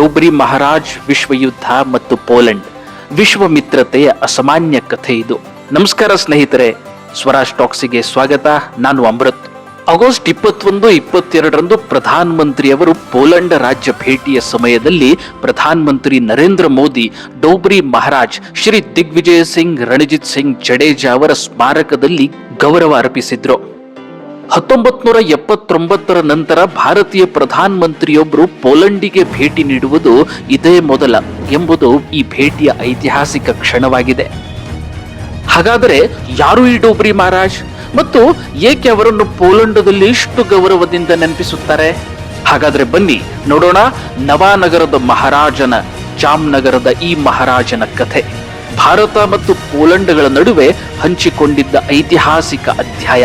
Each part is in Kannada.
ಡೋಬ್ರಿ ಮಹಾರಾಜ್ ವಿಶ್ವಯುದ್ಧ ಮತ್ತು ಪೋಲೆಂಡ್. ವಿಶ್ವ ಮಿತ್ರತೆಯ ಅಸಾಮಾನ್ಯ ಕಥೆ ಇದು. ನಮಸ್ಕಾರ ಸ್ನೇಹಿತರೆ, ಸ್ವರಾಜ್ ಟಾಕ್ಸಿಗೆ ಸ್ವಾಗತ. ನಾನು ಅಮೃತ್. ಆಗಸ್ಟ್ ಇಪ್ಪತ್ತೊಂದು, ಇಪ್ಪತ್ತೆರಡರಂದು ಪ್ರಧಾನ ಮಂತ್ರಿಯವರು ಪೋಲೆಂಡ್ ರಾಜ್ಯ ಭೇಟಿಯ ಸಮಯದಲ್ಲಿ ಪ್ರಧಾನ ಮಂತ್ರಿ ನರೇಂದ್ರ ಮೋದಿ, ಡೋಬ್ರಿ ಮಹಾರಾಜ್ ಶ್ರೀ ದಿಗ್ವಿಜಯ ಸಿಂಗ್, ರಣಜಿತ್ ಸಿಂಗ್ ಜಡೇಜಾ ಅವರ ಸ್ಮಾರಕದಲ್ಲಿ ಗೌರವ ಅರ್ಪಿಸಿದ್ರು. ಹತ್ತೊಂಬತ್ ನೂರ ಎಪ್ಪತ್ತೊಂಬತ್ತರ ನಂತರ ಭಾರತೀಯ ಪ್ರಧಾನ ಮಂತ್ರಿಯೊಬ್ಬರು ಪೋಲೆಂಡಿಗೆ ಭೇಟಿ ನೀಡುವುದು ಇದೇ ಮೊದಲ ಎಂಬುದು ಈ ಭೇಟಿಯ ಐತಿಹಾಸಿಕ ಕ್ಷಣವಾಗಿದೆ. ಹಾಗಾದರೆ ಯಾರು ಈ ಡೋಬ್ರಿ ಮಹಾರಾಜ್? ಮತ್ತು ಏಕೆ ಅವರನ್ನು ಪೋಲೆಂಡದಲ್ಲಿ ಇಷ್ಟು ಗೌರವದಿಂದ ನೆನಪಿಸುತ್ತಾರೆ? ಹಾಗಾದ್ರೆ ಬನ್ನಿ ನೋಡೋಣ ನವಾನಗರದ ಮಹಾರಾಜನ, ಜಾಮ್ನಗರದ ಈ ಮಹಾರಾಜನ ಕಥೆ. ಭಾರತ ಮತ್ತು ಪೋಲೆಂಡ್ಗಳ ನಡುವೆ ಹಂಚಿಕೊಂಡಿದ್ದ ಐತಿಹಾಸಿಕ ಅಧ್ಯಾಯ.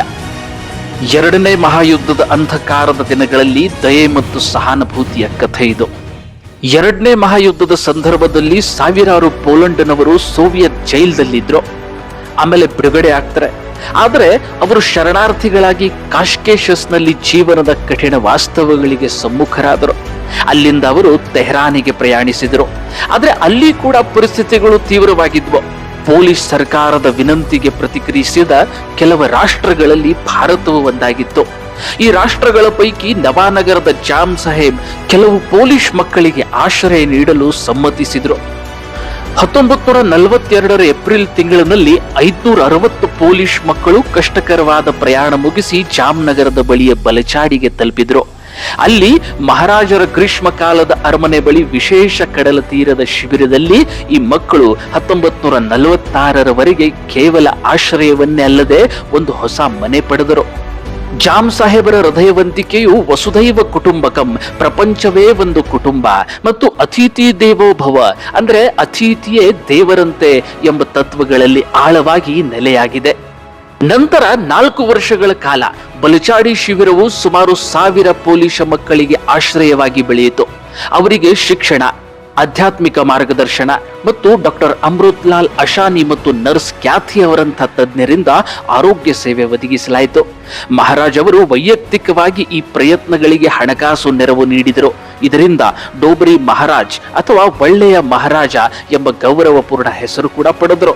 ಎರಡನೇ ಮಹಾಯುದ್ಧದ ಅಂಧಕಾರದ ದಿನಗಳಲ್ಲಿ ದಯೆ ಮತ್ತು ಸಹಾನುಭೂತಿಯ ಕಥೆ ಇದು. ಎರಡನೇ ಮಹಾಯುದ್ಧದ ಸಂದರ್ಭದಲ್ಲಿ ಸಾವಿರಾರು ಪೋಲೆಂಡ್ನವರು ಸೋವಿಯತ್ ಜೈಲ್ದಲ್ಲಿದ್ರು. ಆಮೇಲೆ ಬಿಡುಗಡೆ ಆಗ್ತಾರೆ. ಆದರೆ ಅವರು ಶರಣಾರ್ಥಿಗಳಾಗಿ ಕಾಶ್ಕೇಶಸ್ನಲ್ಲಿ ಜೀವನದ ಕಠಿಣ ವಾಸ್ತವಗಳಿಗೆ ಸಮ್ಮುಖರಾದರು. ಅಲ್ಲಿಂದ ಅವರು ತೆಹರಾನಿಗೆ ಪ್ರಯಾಣಿಸಿದರು. ಆದರೆ ಅಲ್ಲಿ ಕೂಡ ಪರಿಸ್ಥಿತಿಗಳು ತೀವ್ರವಾಗಿದ್ವು. ಪೊಲೀಸ್ ಸರ್ಕಾರದ ವಿನಂತಿಗೆ ಪ್ರತಿಕ್ರಿಯಿಸಿದ ಕೆಲವು ರಾಷ್ಟ್ರಗಳಲ್ಲಿ ಭಾರತವು ಒಂದಾಗಿತ್ತು. ಈ ರಾಷ್ಟ್ರಗಳ ಪೈಕಿ ನವಾನಗರದ ಜಾಮ್ ಸಾಹೇಬ್ ಕೆಲವು ಪೊಲೀಸ್ ಮಕ್ಕಳಿಗೆ ಆಶ್ರಯ ನೀಡಲು ಸಮ್ಮತಿಸಿದರು. ಹತ್ತೊಂಬತ್ತು ನೂರ ನಲವತ್ತೆರಡರ ಏಪ್ರಿಲ್ ತಿಂಗಳಿನಲ್ಲಿ ಐದುನೂರ ಅರವತ್ತು ಪೊಲೀಸ್ ಮಕ್ಕಳು ಕಷ್ಟಕರವಾದ ಪ್ರಯಾಣ ಮುಗಿಸಿ ಜಾಮ್ನಗರದ ಬಳಿಯ ಬಲಚಾಡಿಗೆ ತಲುಪಿದ್ರು. ಅಲ್ಲಿ ಮಹಾರಾಜರ ಗ್ರೀಷ್ಮ ಕಾಲದ ಅರಮನೆ ಬಳಿ ವಿಶೇಷ ಕಡಲ ತೀರದ ಶಿಬಿರದಲ್ಲಿ ಈ ಮಕ್ಕಳು ಹತ್ತೊಂಬತ್ ನೂರ ನಲವತ್ತಾರರವರೆಗೆ ಕೇವಲ ಆಶ್ರಯವನ್ನೇ ಅಲ್ಲದೆ ಒಂದು ಹೊಸ ಮನೆ ಪಡೆದರು. ಜಾಮ್ ಸಾಹೇಬರ ಹೃದಯವಂತಿಕೆಯು ವಸುದೈವ ಕುಟುಂಬಕಂ, ಪ್ರಪಂಚವೇ ಒಂದು ಕುಟುಂಬ ಮತ್ತು ಅತಿಥಿ ದೇವೋಭವ, ಅಂದ್ರೆ ಅತಿಥಿಯೇ ದೇವರಂತೆ ಎಂಬ ತತ್ವಗಳಲ್ಲಿ ಆಳವಾಗಿ ನೆಲೆಯಾಗಿದೆ. ನಂತರ ನಾಲ್ಕು ವರ್ಷಗಳ ಕಾಲ ಬಲಚಾಡಿ ಶಿಬಿರವು ಸುಮಾರು ಸಾವಿರ ಪೊಲೀಸ ಮಕ್ಕಳಿಗೆ ಆಶ್ರಯವಾಗಿ ಬೆಳೆಯಿತು. ಅವರಿಗೆ ಶಿಕ್ಷಣ, ಆಧ್ಯಾತ್ಮಿಕ ಮಾರ್ಗದರ್ಶನ ಮತ್ತು ಡಾಕ್ಟರ್ ಅಮೃತ್ಲಾಲ್ ಅಶಾನಿ ಮತ್ತು ನರ್ಸ್ ಕ್ಯಾಥಿ ಅವರಂಥ ತಜ್ಞರಿಂದ ಆರೋಗ್ಯ ಸೇವೆ ಒದಗಿಸಲಾಯಿತು. ಮಹಾರಾಜ್ ಅವರು ವೈಯಕ್ತಿಕವಾಗಿ ಈ ಪ್ರಯತ್ನಗಳಿಗೆ ಹಣಕಾಸು ನೆರವು ನೀಡಿದರು. ಇದರಿಂದ ಡೋಬ್ರಿ ಮಹಾರಾಜ್ ಅಥವಾ ಒಳ್ಳೆಯ ಮಹಾರಾಜ ಎಂಬ ಗೌರವಪೂರ್ಣ ಹೆಸರು ಕೂಡ ಪಡೆದರು.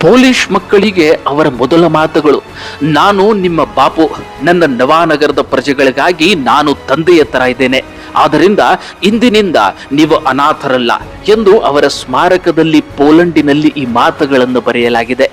ಪೊಲೀಸ್ ಮಕ್ಕಳಿಗೆ ಅವರ ಮೊದಲ ಮಾತುಗಳು, ನಾನು ನಿಮ್ಮ ಬಾಪು, ನನ್ನ ನವಾನಗರದ ಪ್ರಜೆಗಳಿಗಾಗಿ ನಾನು ತಂದೆಯ ತರ ಇದ್ದೇನೆ. ಆದ್ದರಿಂದ ಇಂದಿನಿಂದ ನೀವು ಅನಾಥರಲ್ಲ ಎಂದು ಅವರ ಸ್ಮಾರಕದಲ್ಲಿ ಪೋಲೆಂಡಿನಲ್ಲಿ ಈ ಮಾತುಗಳನ್ನು ಬರೆಯಲಾಗಿದೆ.